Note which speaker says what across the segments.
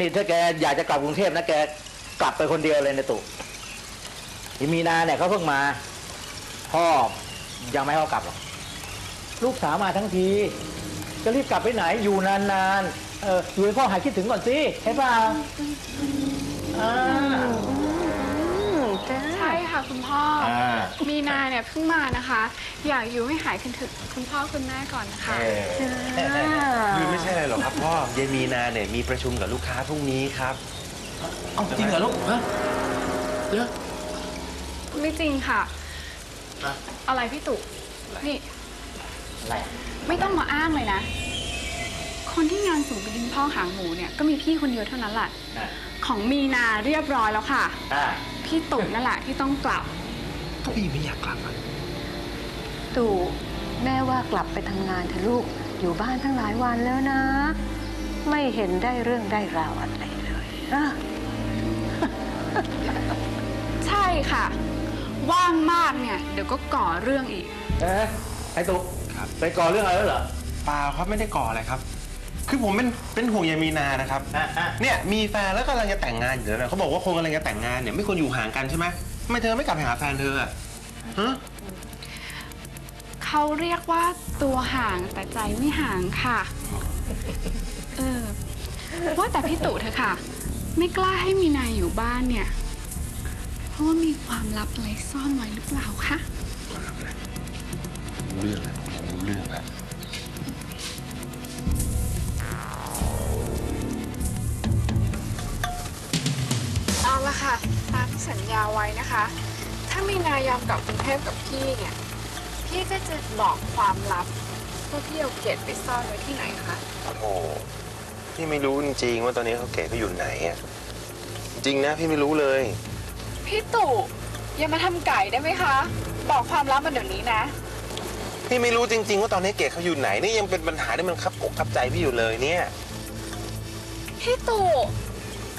Speaker 1: นี่ถ้าแกอยากจะกลับกรุงเทพนะแกกลับไปคนเดียวเลยนะตุยมีนาเนี่ยเขาเพิ่งมา พ่อยังไม่ให้เขากลับหรอกลูกสาวมาทั้งที จะรีบกลับไปไหนอยู่นานๆเอออยู่ให้พ่อหายคิดถึงก่อนสิใช่ป่าอ่า
Speaker 2: ค่ะคุณพ่ออ
Speaker 1: อ่า
Speaker 2: มีนาเนี่ยเพิ่งมานะคะ อยากอยู่ให้หายคิดถึงคุณพ่อคุณแม่ก่อนนะคะ
Speaker 1: เออ
Speaker 3: คือไม่ใช่อะไรหรอกครับพ่อยายมีนาเนี่ยมีประชุมกับลูกค้าพรุ่งนี้ครับ
Speaker 1: เอาจริงเหรอลูกฮะเดี๋ยว
Speaker 2: ไม่จริงค่ะ
Speaker 1: อะ
Speaker 2: อะไรพี่ตุนี่
Speaker 1: อะไร
Speaker 2: ไม่ต้องมาอ้างเลยนะ คนที่งานสูงกับดินพ่อหางหมูเนี่ยก็มีพี่คนเดียวเท่านั้นแหละ
Speaker 1: อะ
Speaker 2: ของมีนาเรียบร้อยแล้วค่ะ
Speaker 1: อ่า
Speaker 2: พี่ตุนั่นแหละที่ต้องกลับ
Speaker 3: พี่ไม่อยากกลับอะ
Speaker 4: ตู่แม่ว่ากลับไปทำงานเถอะลูกอยู่บ้านทั้งหลายวันแล้วนะ ไม่เห็นได้เรื่องได้ราวอะไรเลยนะ
Speaker 2: ใช่ค่ะ ว่างมากเนี่ย เดี๋ยวก็ก่อเรื่องอีก
Speaker 1: เอ๊ะไอ้ตุ๊ก
Speaker 3: ครับ
Speaker 1: ไปก่อเรื่องอะไรแล้วเหรอ
Speaker 3: เปล่าครับไม่ได้ก่ออะไรครับ คือผมเป็นเป็นห่วงยายมีนานะครับ
Speaker 1: อะอะ
Speaker 3: เนี่ยมีแฟนแล้วกำลังจะแต่งงานอยู่แล้วนะเขาบอกว่าคนกำลังจะแต่งงานเนี่ยไม่ควรอยู่ห่างกันใช่ไหมทำไมเธอไม่กลับไปหาแฟนเธออะฮะ
Speaker 2: เขาเรียกว่าตัวห่างแต่ใจไม่ห่างค่ะ เออ ว่าแต่พี่ตู่เธอะค่ะ ไม่กล้าให้มีนายอยู่บ้านเนี่ย เพราะว่ามีความลับอะไรซ่อนไว้หรือเปล่าคะ
Speaker 3: เรื่องอะไรเรื่องอะไร
Speaker 2: เอาละ ค่ะ ตามที่สัญญาไว้นะคะ ถ้ามีนายยอมกลับกรุงเทพกับพี่เนี่ย พี่ก็จะบอกความลับว่าพี่เอาเกตไปซ่อนไว้ที่ไหนคะ
Speaker 3: โอ้โห พี่ไม่รู้จริงๆว่าตอนนี้เขาเก๋เขาอยู่ไหนอะ จริงนะพี่ไม่รู้เลย
Speaker 2: พี่ตู่อย่ามาทำไก่ได้ไหมคะ บอกความลับมันเดี๋ยวนี้นะ
Speaker 3: พี่ไม่รู้จริง ๆ ว่าตอนนี้เก๋เขาอยู่ไหนนี่ยังเป็นปัญหาที่มันคับอกคับใจพี่อยู่เลยเนี่ย
Speaker 2: พี่ตู่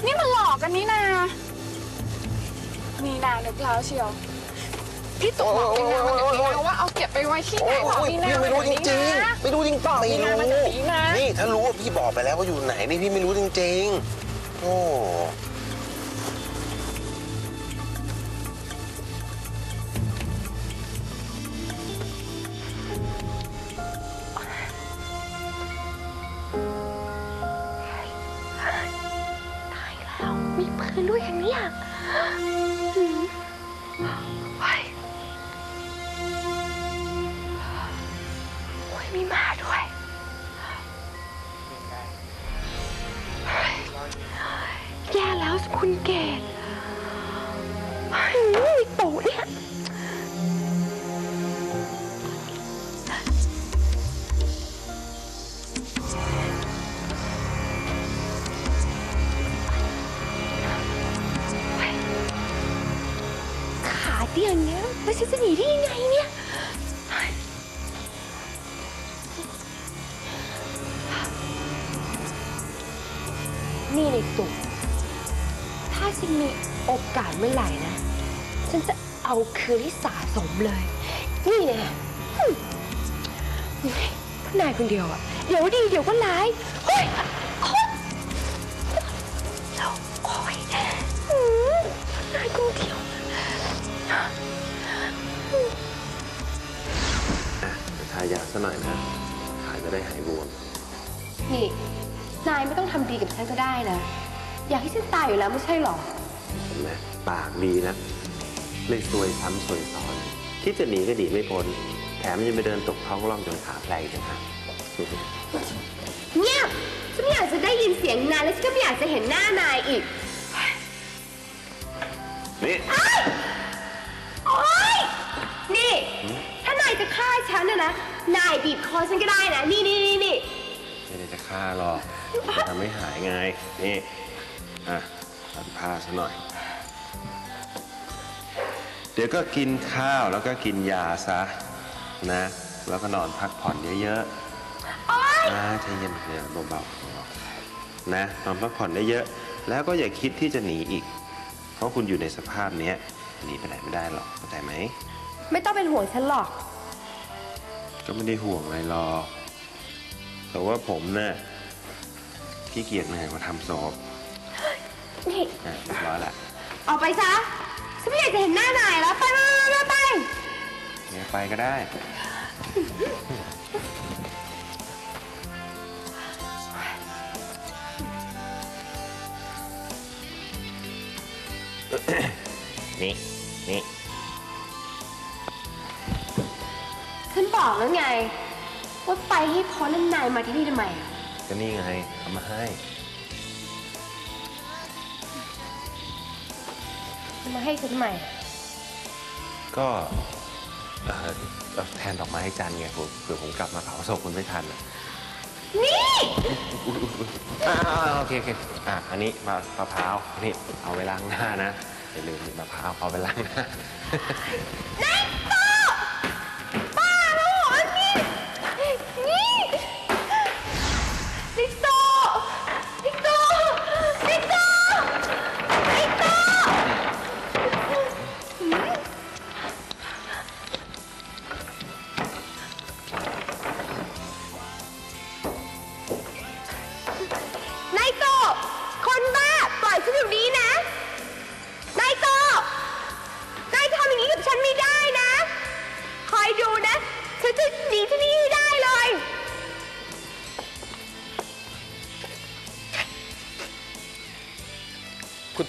Speaker 2: นี่มันหลอกกันนี่นา มีนานึกแล้วเชียว พี่ตู่บอกมีนามันเดี๋ยวนี้นะว่าเอาเก็บไปไว้ที่ไหนบอกมีนา
Speaker 3: พี่
Speaker 2: มั
Speaker 3: ไม่
Speaker 2: น
Speaker 3: รู้
Speaker 2: เดี๋ยว
Speaker 3: จ
Speaker 2: นี้
Speaker 3: ริง
Speaker 2: นะ
Speaker 3: ๆไม่รู้จริง
Speaker 2: บอก
Speaker 3: ไม่
Speaker 2: มีนา
Speaker 3: รู้
Speaker 2: มันเดี๋ยวนี้นะ
Speaker 3: นี่ถ้ารู้ว่าพี่บอกไปแล้วว่าอยู่ไหนนี่พี่ไม่รู้จริงๆ โอ้
Speaker 4: มีปืนด้วยอย่างเนี้ยหืมเฮ้ยโอ้ยมีหมาด้วยเฮ้ยแย่แล้วคุณเกด นี่ในตุกถ้าฉันมีโอกาสเมื่อไหร่นะ ฉันจะเอาคืนที่สะสมเลย นี่แน่อืมเฮ้ยนายคนเดียวอะเดี๋ยวดีเดี๋ยวก็ร้ายเฮ้ยโอ๊ยโอ๊ยอืมนายคนเดียว
Speaker 3: ทายาซะหน่อยนะ ขาจะได้หายบวม
Speaker 4: นี่ นายไม่ต้องทำดีกับฉันก็ได้นะ อยากให้ฉันตายอยู่แล้วไม่ใช่หรอ
Speaker 3: เห็นไหมปากดีนะเลยซวยซ้ำซวยซ้อนคิดจะหนีก็หนีไม่พ้นแถมยังไปเดินตกท้องร่องจนขาแผลอีกนะฮะ
Speaker 4: เงียบฉันไม่อยากจะได้ยินเสียงนายแล้วฉันก็ไม่อยากจะเห็นหน้านายอีก
Speaker 3: นี่
Speaker 4: โอ๊ย นี่ ถ้านายจะฆ่าฉันนะนะ นายบีบคอฉันก็ได้นะ นี่นี่นี่นี่
Speaker 3: ไม่ได้จะฆ่าหรอกจะทำให้หายไง นี่ อะตัดผ้าซะหน่อย เดี๋ยวก็กินข้าวแล้วก็กินยาซะนะ แล้วก็นอนพักผ่อนเยอะๆนะใจเย็นเดี๋ยวเบาๆนะ นอนพักผ่อนได้เยอะ แล้วก็อย่าคิดที่จะหนีอีก เพราะคุณอยู่ในสภาพเนี้ยหนีไปไหนไม่ได้หรอกเข้าใจไหม
Speaker 4: ไม่ต้องเป็นห่วงฉันหรอก
Speaker 3: ก็ไม่ได้ห่วงอะไรหรอก แต่ว่าผมเนี่ยขี้เกียจเหนื่อยมาทำศพ
Speaker 4: นี่
Speaker 3: อะเรียบร้อยละ
Speaker 4: ออกไปซะฉันไม่อยากจะเห็นหน้านายแล้ว ไปไปไปไป
Speaker 3: เนี่ยไปก็ได้
Speaker 1: นี่ นี่
Speaker 4: ฉันบอกแล้วไง ว่าไปให้พ้นแล้วนายมาที่นี่ทำไมอะ
Speaker 3: ก็นี่ไงเอามาให้
Speaker 4: จะมาให้ฉันทำไมอะ
Speaker 3: ก็เอ่อเอาแทนดอกไม้ให้จันไงผมเผื่อผมกลับมาเผาศพคุณไม่ทันอะ
Speaker 4: นี่
Speaker 3: อ่าโอเคโอเคอะอันนี้มามะพร้าวนี่เอาไปล้างหน้านะอย่าลืมนี่มะพร้าวเอาไปล้างหน้า
Speaker 4: บ้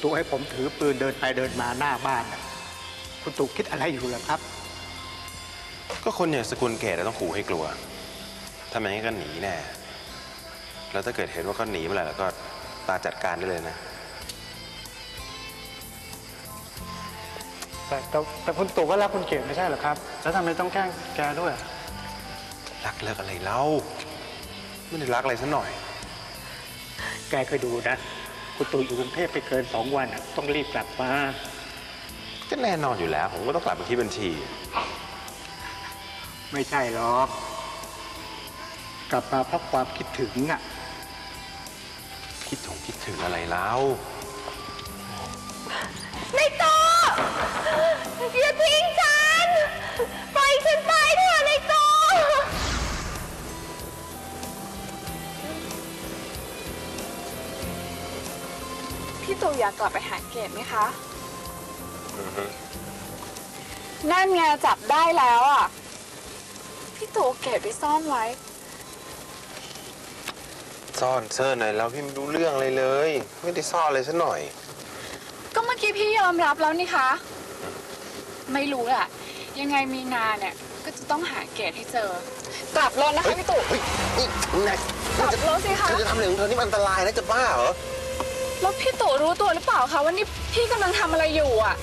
Speaker 4: ตู่ให้
Speaker 5: ผมถือปืนเดินไปเดินมาหน้าบ้านน่ะคุณตู่คิดอะไรอยู่ล่ะครับ
Speaker 3: ก็คนอย่างสกุลเกตต้องขู่ให้กลัว ถ้าไม่งั้นก็หนีแน่ แล้วถ้าเกิดเห็นว่าเขาหนีเมื่อไหร่แล้วก็ตาจัดการได้เลยนะ
Speaker 5: แต่แต่แต่คุณตู่ก็รักคุณเกดไม่ใช่เหรอครับ แล้วทำไมต้องแกล้งแกด้วย
Speaker 3: รักเลิกอะไรเล่า ไม่ได้รักอะไรซะหน่อย
Speaker 5: แกเคยดูนะ คุณตู่อยู่กรุงเทพไปเกินสองวันน่ะต้องรีบกลับมา
Speaker 3: ก็แน่นอนอยู่แล้ว ผมก็ต้องกลับไปที่บัญชี
Speaker 5: ไม่ใช่หรอก กลับมาเพราะความคิดถึงอะ
Speaker 3: คิดถึงคิดถึงอะไรเล่า
Speaker 4: นายโตอย่าทิ้งฉัน ปล่อยฉันไปเถอะน
Speaker 2: พี่ตู่อยากกลับไปหาเกดไหมคะ นั่นไงจับได้แล้วอะ พี่ตู่เอาเกดไปซ่อนไว้
Speaker 3: ซ่อนเซิร์หน่อยแล้วพี่ไม่รู้เรื่องอะไรเลย ไม่ได้ซ่อนเลยซะหน่อย
Speaker 2: ก็เมื่อกี้พี่ยอมรับแล้วนี่คะ ไม่รู้แหละยังไงมีนาเนี่ยก็จะต้องหาเกดให้เจอ กลับรถนะคะพี่ตู่
Speaker 3: เฮ้ยนี่นาย
Speaker 2: กลับรถสิคะ
Speaker 3: เธอจะทำอะไรของเธอนี่มันอันตรายนะจะบ้าเหรอ
Speaker 2: แล้วพี่ตู่รู้ตัวหรือเปล่าคะว่านี่พี่กำลังทำอะไรอยู่อะ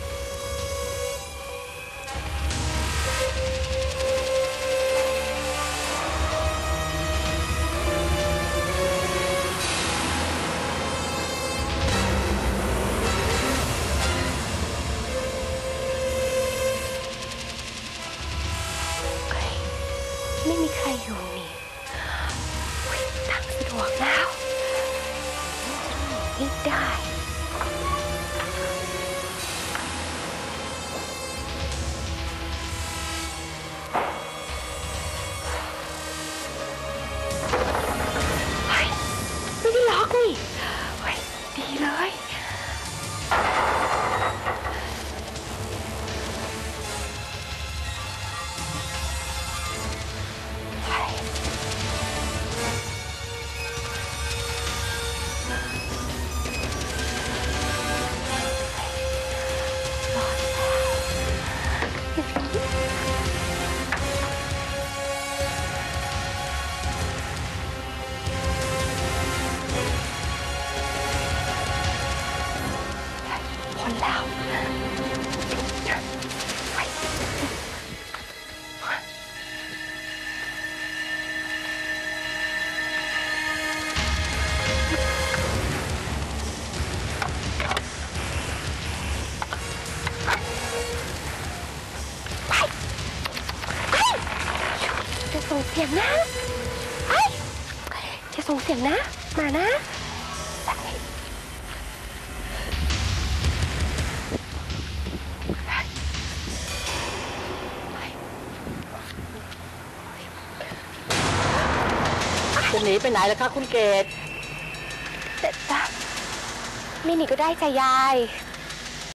Speaker 4: ไม่ เสียงนะ มานะ
Speaker 1: จะหนีไปไหนล่ะคะคุณเกด
Speaker 4: แต่จ้ะไม่หนีก็ได้จ้ะยาย